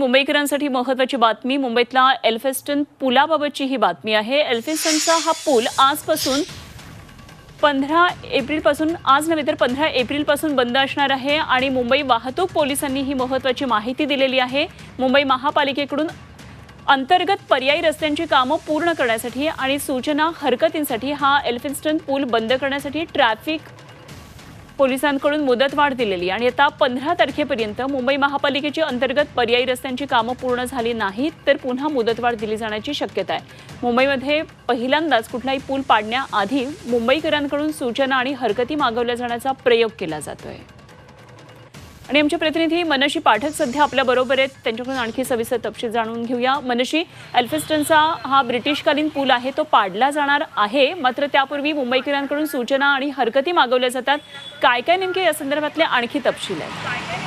मुंबईकरांसाठी महत्वाची बातमी. मुंबईतला एल्फेस्टन पुलाबाबतची ही बातमी आहे. एल्फिस्टनचा हा पूल आजपासून पंधरा एप्रिलपासून आज नव्हे तर पंधरा एप्रिलपासून बंद असणार आहे आणि मुंबई वाहतूक पोलिसांनी ही महत्वाची माहिती दिलेली आहे. मुंबई महापालिकेकडून अंतर्गत पर्यायी रस्त्यांची कामं पूर्ण करण्यासाठी आणि सूचना हरकतींसाठी हा एल्फिन्स्टन पूल बंद करण्यासाठी ट्रॅफिक पोलिसांकडून मुदतवाढ दिलेली आणि आता पंधरा तारखेपर्यंत मुंबई महापालिकेची अंतर्गत पर्यायी रस्त्यांची कामं पूर्ण झाली नाहीत तर पुन्हा मुदतवाढ दिली जाण्याची शक्यता आहे. मुंबईमध्ये पहिल्यांदाच कुठलाही पूल पाडण्याआधी मुंबईकरांकडून सूचना आणि हरकती मागवल्या जाण्याचा प्रयोग केला जातोय. आणि आमचे प्रतिनिधी मनशी पाठक सध्या आपल्या बरोबर आहेत. त्यांच्याकडून आणखी सविस्तर तपशील जाणून घेऊया. मनशी एल्फिस्टनचा हा ब्रिटिशकालीन पूल आहे तो पाडला जाणार आहे. मात्र त्यापूर्वी मुंबईकरांकडून सूचना आणि हरकती मागवल्या जातात. काय काय नेमके या संदर्भातले आणखी तपशील आहेत?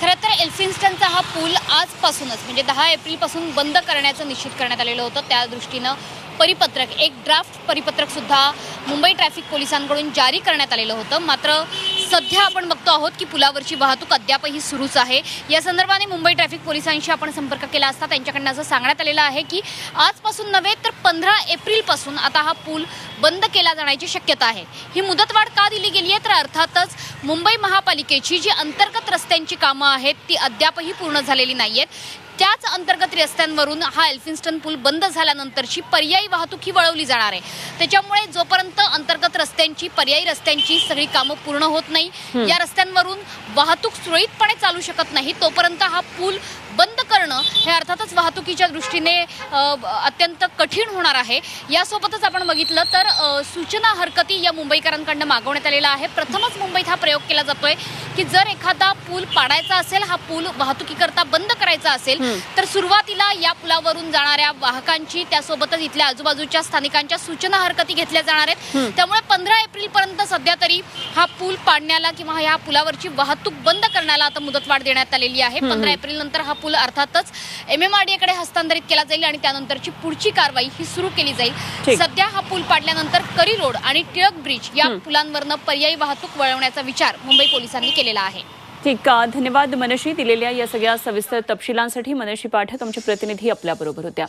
खरं तर एल्फिन्स्टनचा हा पूल आजपासूनच म्हणजे दहा एप्रिलपासून बंद करण्याचं निश्चित करण्यात आलेलं होतं. त्या दृष्टीनं परिपत्रक एक ड्राफ्ट परिपत्रक सुद्धा मुंबई ट्रॅफिक पोलिसांकडून जारी करण्यात आलेलं होतं. मात्र सध्या आपण बघतो आहोत की पुलावरची वाहतूक अद्यापही सुरूच आहे. या संदर्भाने मुंबई ट्रॅफिक पोलिसांशी आपण संपर्क केला असता त्यांच्याकडनं असं सांगण्यात आलेलं आहे की आजपासून नव्हे तर पंधरा एप्रिलपासून आता हा पूल बंद केला जाण्याची शक्यता आहे. ही मुदतवाढ का दिली गेली आहे? तर अर्थातच मुंबई महापालिकेची जी अंतर्गत रस्त्यांची कामं आहेत ती अद्यापही पूर्ण झालेली नाही आहेत त्याच अंतर्गत रस्त्यांवरून हा एल्फिन्स्टन पूल बंद झाल्यानंतरची पर्यायी वाहतूक ही वळवली जाणार आहे. त्याच्यामुळे जोपर्यंत अंतर्गत रस्त्यांची पर्यायी रस्त्यांची सगळी कामं पूर्ण होत नाही या रस्त्यांवरून वाहतूक सुरळीतपणे चालू शकत नाही तोपर्यंत हा पूल बंद करणं हे अर्थातच वाहतुकीच्या दृष्टीने अत्यंत कठीण होणार आहे. यासोबतच आपण बघितलं तर सूचना हरकती या मुंबईकरांकडनं मागवण्यात आलेला आहे. प्रथमच मुंबईत हा प्रयोग केला जातोय की जर एखादा पूल पाडायचा असेल हा पूल वाहतुकीकरता बंद करायचा असेल तर सुरुवातीला या पुलावरून जाणाऱ्या वाहकांची त्यासोबतच इथल्या आजूबाजूच्या स्थानिकांच्या सूचना हरकती घेतल्या जाणार आहेत. त्यामुळे पंधरा एप्रिल पर्यंत सध्या तरी हा पूल पाडण्याला किंवा ह्या पुलावरची वाहतूक बंद करण्याला आता मुदतवाढ देण्यात आलेली आहे. पंधरा एप्रिल नंतर हा पूल अर्थातच एम एम आर डी कडे हस्तांतरित केला जाईल आणि त्यानंतरची पुढची कारवाई ही सुरू केली जाईल. सध्या हा पूल पाडल्यानंतर करी रोड आणि टिळक ब्रिज या पुलांवरनं पर्यायी वाहतूक वळवण्याचा विचार मुंबई पोलिसांनी केलेला आहे. ठीक आहे धन्यवाद मनशी दिलेल्या या सगळ्या सविस्तर तपशिलांसाठी मनशी पाठक आमचे प्रतिनिधी आपल्याबरोबर होत्या.